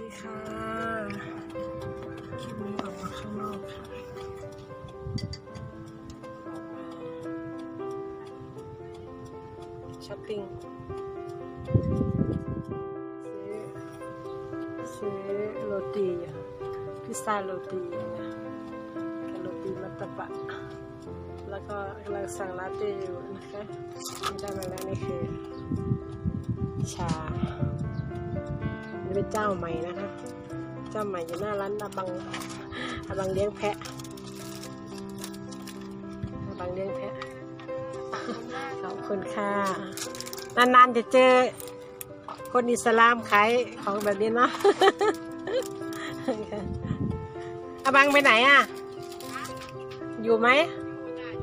ดีค่ะคลิปนี้ออกมาข้างนอกค่ะออกมาช้อปปิ้งซื้อซื้อโรตีอะพิซซ่าโรตีนะกับโรตีมัตตบะแล้วก็กำลังสั่งลาเต้อยู่นะคะที่ได้มาแล้วนี่คือชานี่ เป็นเจ้าใหม่นะคะ เจ้าใหม่อยู่หน้าร้านอาบังอาบังเลี้ยงแพะอาบังเลี้ยงแพะขอบคุณค่ะนานๆจะเจอคนอิสลามขายของแบบนี้เนาะอาบังไปไหนอะ อยู่ไหม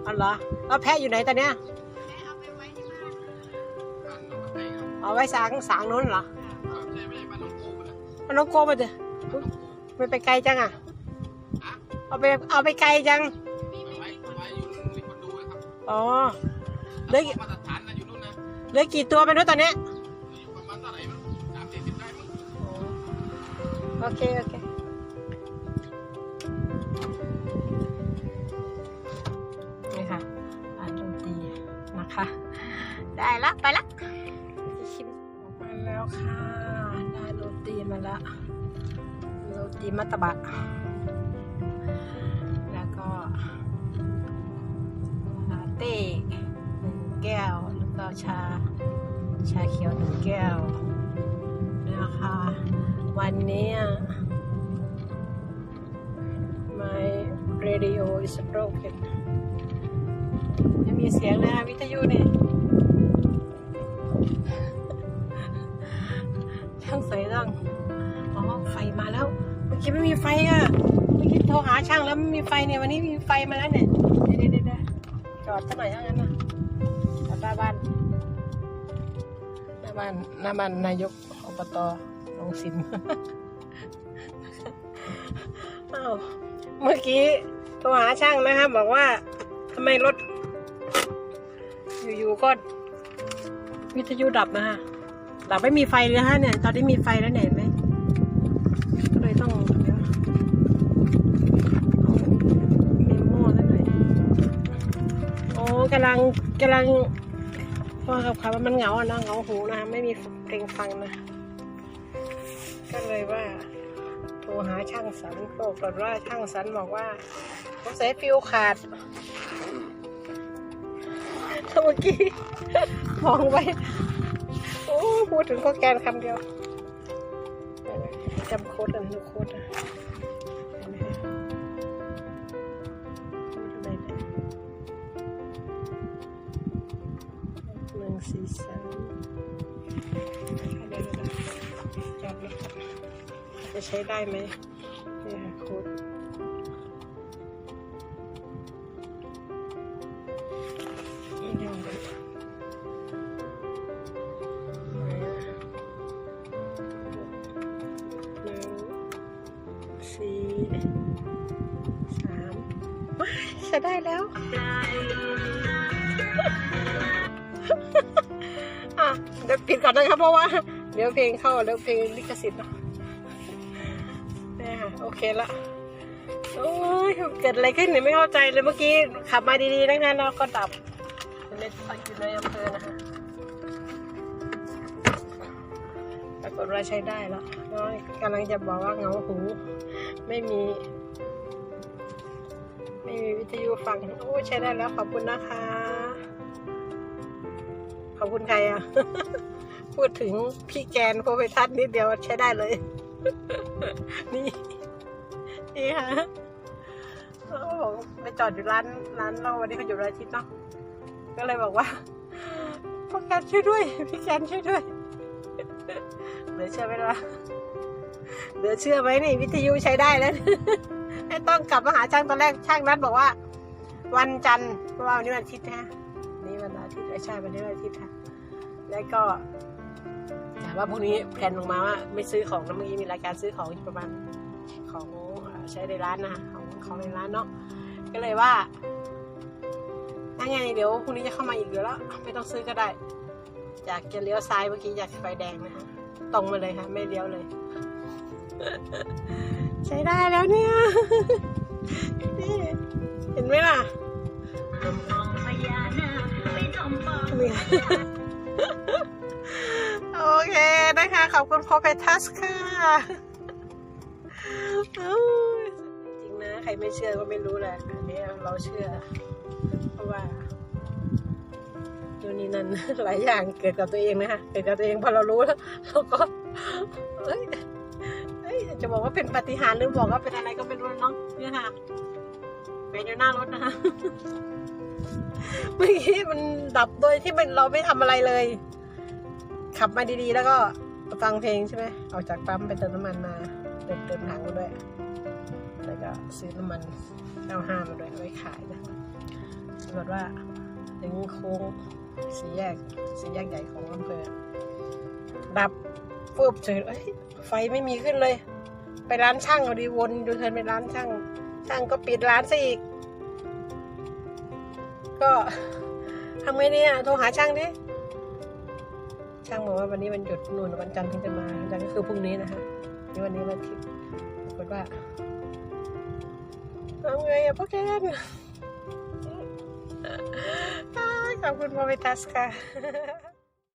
อ๋อเหรอแล้วแพะอยู่ไหนตอนเนี้ยเอาไว้สางสางนู้นเหรอ มันน้องโกมาเถอะไม่ไปไกลจังอะ เอาไปเอาไปไกลจัง อ๋อเหลือกี่มาตรฐานนะอยู่นู่นนะเหลือกี่ตัวไปนู้นตอนเนี้ยอยู่ประมาณเท่าไหร่มันสามสี่สิบได้มั้งโอเค โอเคนี่ค่ะร้านดนตรีนะคะ ได้ละ ไปละชิมออกมาแล้วค่ะได้โรตี มาละโรตีมัตตบะ แล้วก็ลาเต้หนึ่งแก้ว แล้วก็ชา ชาเขียวหนึ่งแก้วนะคะ วันนี้ my radio is broken ไม่มีเสียงนะวิทยุเนี่ยช่างใส่ต้อง มาแล้วเมื่อกี้ไม่มีไฟอะเมื่อกี้โทรหาช่างแล้วไม่มีไฟเนี่ยวันนี้มีไฟมาแล้วเนี่ยเดี๋ยวเดี๋ยวเดี๋ยวจอดสักหน่อยเท่านั้นนะจอดหน้าบ้านหน้าบ้านหน้าบ้านนายกอบตลงสิมอ้าวเมื่อกี้โทรหาช่างนะครับบอกว่าทำไมรถ อยู่ๆก็วิทยุดับนะฮะดับไม่มีไฟเลยฮะเนี่ย ตอนนี้มีไฟแล้วเนี่ย กำลังกำลังพอกับคำว่ามันเหงาอะนะเหงาหูนะไม่มีเพลงฟังนะ ก็เลยว่า โทรหาช่างสันปรากฏว่าช่างสันบอกว่าสงสัยฟิวขาดเมื่อกี้มองไปโอ้พูดถึงโปรแกรมคำเดียวจำโค้ดอันนี้โค้ดอ จะใช้ได้ไหมนี่ค่ะโค้ดไม่ได้เลยหนึ่งสี่สามว้ายใช้ได้แล้วอะเดี๋ยวปิดก่อนนะครับเพราะว่า เดี๋ยวเพลงเข้าแล้วเพลงลิขสิทธิ์นะ เนี่ยค่ะโอเคละโอ้ยเกิดอะไรขึ้นเนี่ยไม่เข้าใจเลยเมื่อกี้ขับมาดีๆตั้งนานแล้วก็ดับอยู่ในอยู่ในอำเภอนะคะปรากฏว่าใช้ได้แล้วน้อยกำลังจะบอกว่าเงาหูไม่มี ไม่มีวิทยุฟังโอ้ใช้ได้แล้วขอบคุณนะคะ ขอบคุณใครอะ พูดถึงพี่แกนโพเวทัศน์นิดเดียวใช้ได้เลย นี่ นี่ค่ะเขาบอกไปจอดอยู่ร้านร้านเราวันนี้เขาอยู่ร้านอาทิตย์เนาะก็เลยบอกว่าพ่อแกช่วยด้วย พี่แกช่วยด้วยเหลือเชื่อไหมล่ะเหลือเชื่อไหมนี่ วิทยุใช้ได้แล้วไม่ต้องกลับมาหาช่างตอนแรกช่างนัดบอกว่า วันจันทร์เพราะว่าวันนี้วันอาทิตย์นะนี่วันอาทิตย์ใช่วันนี้วันอาทิตย์ค่ะแล้วก็แต่ว่าพรุ่งนี้แพลนลงมาว่าไม่ซื้อของแล้วเมื่อกี้มีรายการซื้อของอยู่ประมาณ ใช้ในร้านนะคะของของในร้านเนาะก็เลยว่าถ้าไงเดี๋ยวพรุ่งนี้จะเข้ามาอีกเดี๋ยวแล้วไม่ต้องซื้อก็ได้อยากจะเลี้ยวซ้ายเมื่อกี้อยากไฟแดงนะคะตรงมาเลยค่ะ ไม่เลี้ยวเลย ใช้ได้แล้วเนี่ยนี่เห็นไหมล่ะนี่โอเคนะคะ ขอบคุณโพเพทัสค่ะเอ้ยจริงนะ ใครไม่เชื่อก็ไม่รู้แหละอันนี้เราเชื่อ เพราะว่าดูนนี่นั่นหลายอย่างเกิดกับตัวเองนะคะเกิดกับตัวเองพอเรารู้แล้วเราก็เอ้ยเอ้ยจะบอกว่าเป็นปฏิหารหรือบอกว่าเป็นอะไรก็ไม่รู้เนาะเนี่ยค่ะเป็นอยู่หน้ารถนะคะเมื่อกี้มันดับโดยที่มันเราไม่ทำอะไรเลย ขับมาดีๆ แล้วก็ฟังเพลงใช่ไหมออกจากปั๊มไปเติมน้ำมันมาเติมเติมถังมาด้วย็ซื้อน้ำมันเก้าห้ามาด้วยเอาไว้ขายนะปรากฏว่าถึงโค้งสีแยกสีแยกใหญ่ของอำเภอดับปุ๊บเจอเอ้ยไฟไม่มีขึ้นเลย ไปร้านช่างพอดีวนดูเทินไปร้านช่าง ช่างก็ปิดร้านซะอีก ก็ทำไงเนี่ยโทรหาช่างดิช่างบอกว่าวันนี้วันหยุดนู่นวันจันทร์ถึงจะมาวันจันทร์ก็คือพรุ่งนี้นะคะนี่วันนี้วันอาทิตย์ปรากฏว่า ทำไงอะ